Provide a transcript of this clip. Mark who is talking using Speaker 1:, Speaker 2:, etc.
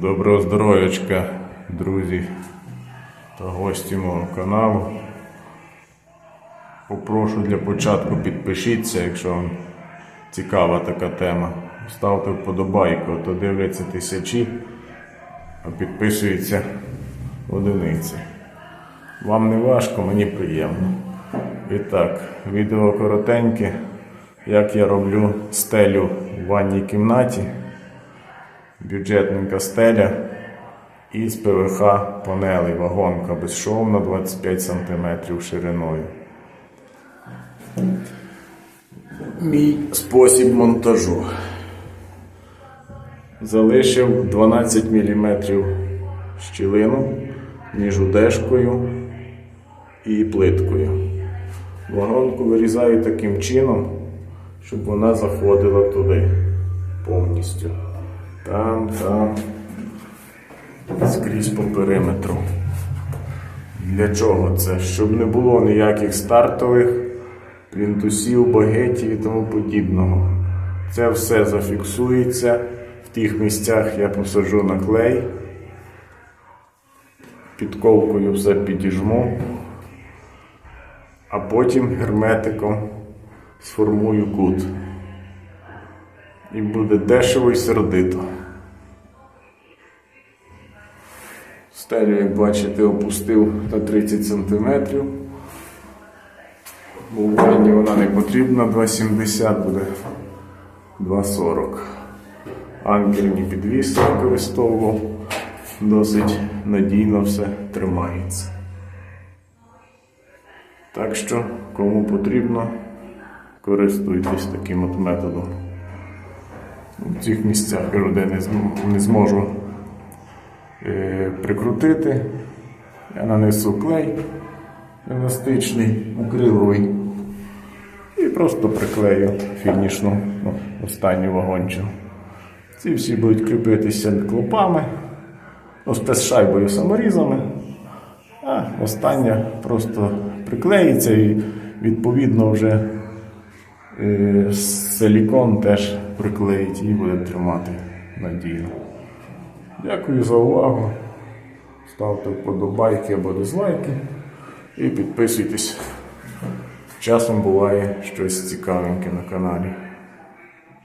Speaker 1: Доброго здоров'ячка, друзі та гості мого каналу. Попрошу для початку підпишіться, якщо вам цікава така тема. Ставте вподобайку, то дивляться тисячі, а підписуються одиниці. Вам не важко, мені приємно. І так, відео коротеньке, як я роблю стелю в ванній кімнаті бюджетненька стеля із ПВХ панелей, вагонка безшовна 25 см шириною. Мій спосіб монтажу. Залишив 12 мм щілину між удешкою і плиткою. Вагонку вирізаю таким чином, щоб вона заходила туди повністю. Там, там, скрізь по периметру. Для чого це? Щоб не було ніяких стартових плінтусів, багетів і тому подібного. Це все зафіксується. В тих місцях я посаджу на клей. Підковкою все підіжму, а потім герметиком сформую кут. І буде дешево і сердито. Стелю, як бачите, опустив на 30 см. Бо в ванні вона не потрібна 2,70 буде 2,40. Анкерні підвіси використовував. Досить надійно все тримається. Так що, кому потрібно, користуйтесь таким от методом. В цих місцях, де не, зможу е, прикрутити. Я нанесу клей еластичний, акриловий. І просто приклею фінішну ну, останню вагончину. Ці всі будуть кріпитися клопами, ну, спецшайбою саморізами, а остання просто приклеїться і відповідно вже силікон теж приклеїть і буде тримати надійно. Дякую за увагу. Ставте вподобайки або дизлайки і підписуйтесь. Часом буває щось цікавеньке на каналі.